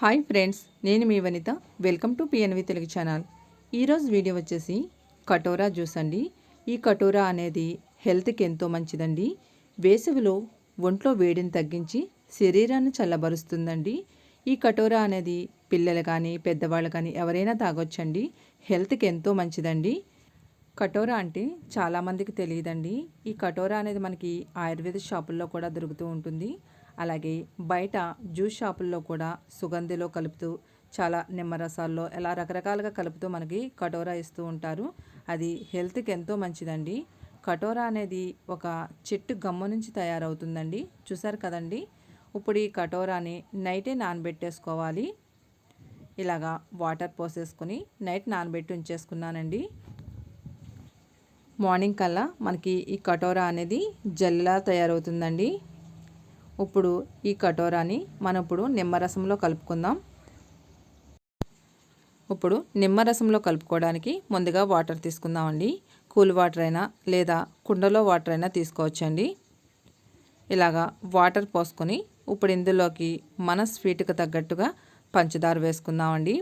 Hi friends నేను మీ Vanitha. Welcome to PNV Telugu channel. ఈరోజు video వచ్చేసి కటోరా జ్యూస్ అండి. ఈ కటోరా అనేది హెల్త్కి ఎంతో మంచిదండి. వేసవిలో ఒంట్లో వేడిని తగ్గించి శరీరాన్ని చల్లబరుస్తుందండి. ఈ కటోరా అనేది పిల్లలు కానీ పెద్దవాళ్ళు కానీ ఎవరైనా తాగొచ్చండి. హెల్త్కి ఎంతో మంచిదండి. కటోరా అంటే చాలామందికి తెలియదండి. ఈ కటోరా అనేది మనకి ఆయుర్వేద షాపుల్లో కూడా దొరుకుతూ ఉంటుంది. అలాగే బయట జ్యూస్ షాపుల్లో కూడా సుగంధిలో కలుపుతూ చాలా నిమ్మరసాల్లో ఎలా రకరకాలుగా కలుపుతూ మనకి కటోరా ఇస్తూ ఉంటారు. అది హెల్త్కి ఎంతో మంచిదండి. కటోరా అనేది ఒక చెట్టు గమ్ము నుంచి తయారవుతుందండి. చూసారు కదండి? ఇప్పుడు ఈ కటోరాని నైటే నానబెట్టేసుకోవాలి. ఇలాగా వాటర్ పోసేసుకొని నైట్ నానబెట్టి ఉంచేసుకున్నానండి. మార్నింగ్ కల్లా మనకి ఈ కటోరా అనేది జల్లా తయారవుతుందండి. ఇప్పుడు ఈ కటోరాని మనం ఇప్పుడు నిమ్మరసంలో కలుపుకుందాం. ఇప్పుడు నిమ్మరసంలో కలుపుకోవడానికి ముందుగా వాటర్ తీసుకుందామండి. కూల్ వాటర్ అయినా లేదా కుండలో వాటర్ అయినా తీసుకోవచ్చండి. ఇలాగా వాటర్ పోసుకొని ఇప్పుడు ఇందులోకి మన స్వీట్కి తగ్గట్టుగా పంచదార వేసుకుందామండి.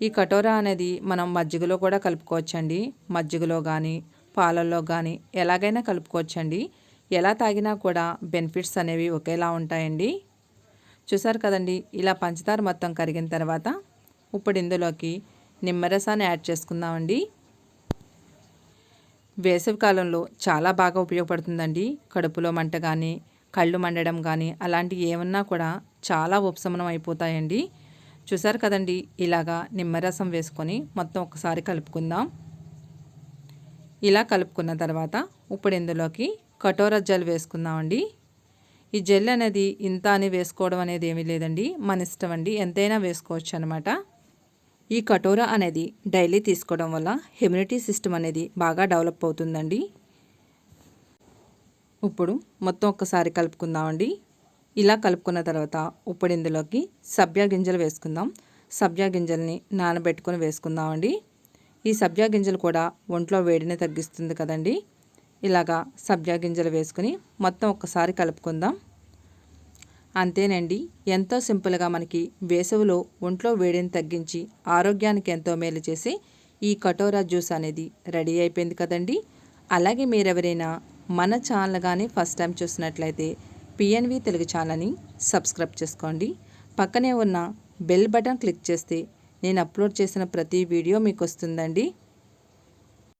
ఈ కటోరా అనేది మనం మజ్జిగలో కూడా కలుపుకోవచ్చండి. మజ్జిగలో కానీ పాలల్లో కానీ ఎలాగైనా కలుపుకోవచ్చండి. ఎలా తాగినా కూడా బెనిఫిట్స్ అనేవి ఒకేలా ఉంటాయండి. చూసారు కదండి ఇలా పంచదార మొత్తం కరిగిన తర్వాత ఇప్పుడు ఇందులోకి నిమ్మరసాన్ని యాడ్ చేసుకుందామండి. వేసవికాలంలో చాలా బాగా ఉపయోగపడుతుందండి. కడుపులో మంట కానీ కళ్ళు మండడం కానీ అలాంటివి ఏమన్నా కూడా చాలా ఉపశమనం అయిపోతాయండి. చూసారు కదండి ఇలాగా నిమ్మరసం వేసుకొని మొత్తం ఒకసారి కలుపుకుందాం. ఇలా కలుపుకున్న తర్వాత ఇప్పుడు ఇందులోకి కటోర జెల్ వేసుకుందామండి. ఈ జెల్ అనేది ఇంత అని వేసుకోవడం అనేది ఏమీ లేదండి. మన ఇష్టం అండి. ఎంతైనా వేసుకోవచ్చు అనమాట ఈ కటోరా అనేది డైలీ తీసుకోవడం వల్ల ఇమ్యూనిటీ సిస్టమ్ అనేది బాగా డెవలప్ అవుతుందండి. ఇప్పుడు మొత్తం ఒక్కసారి కలుపుకుందామండి. ఇలా కలుపుకున్న తర్వాత ఇప్పుడు ఇందులోకి సబ్జా గింజలు వేసుకుందాం. సబ్జా గింజల్ని నానబెట్టుకొని వేసుకుందామండి. ఈ సబ్జా గింజలు కూడా ఒంట్లో వేడిని తగ్గిస్తుంది కదండి. ఇలాగా సబ్జా గింజలు వేసుకుని మొత్తం ఒక్కసారి కలుపుకుందాం. అంతేనండి ఎంతో సింపుల్గా మనకి వేసవిలో ఒంట్లో వేడిని తగ్గించి ఆరోగ్యానికి ఎంతో మేలు చేసి ఈ కటోరా జ్యూస్ అనేది రెడీ అయిపోయింది కదండి. అలాగే మీరెవరైనా మన ఛానల్ కానీ ఫస్ట్ టైం చూసినట్లయితే పిఎన్వి తెలుగు ఛానల్ని సబ్స్క్రైబ్ చేసుకోండి. పక్కనే ఉన్న బెల్ బటన్ క్లిక్ చేస్తే నేను అప్లోడ్ చేసిన ప్రతి వీడియో మీకు వస్తుందండి.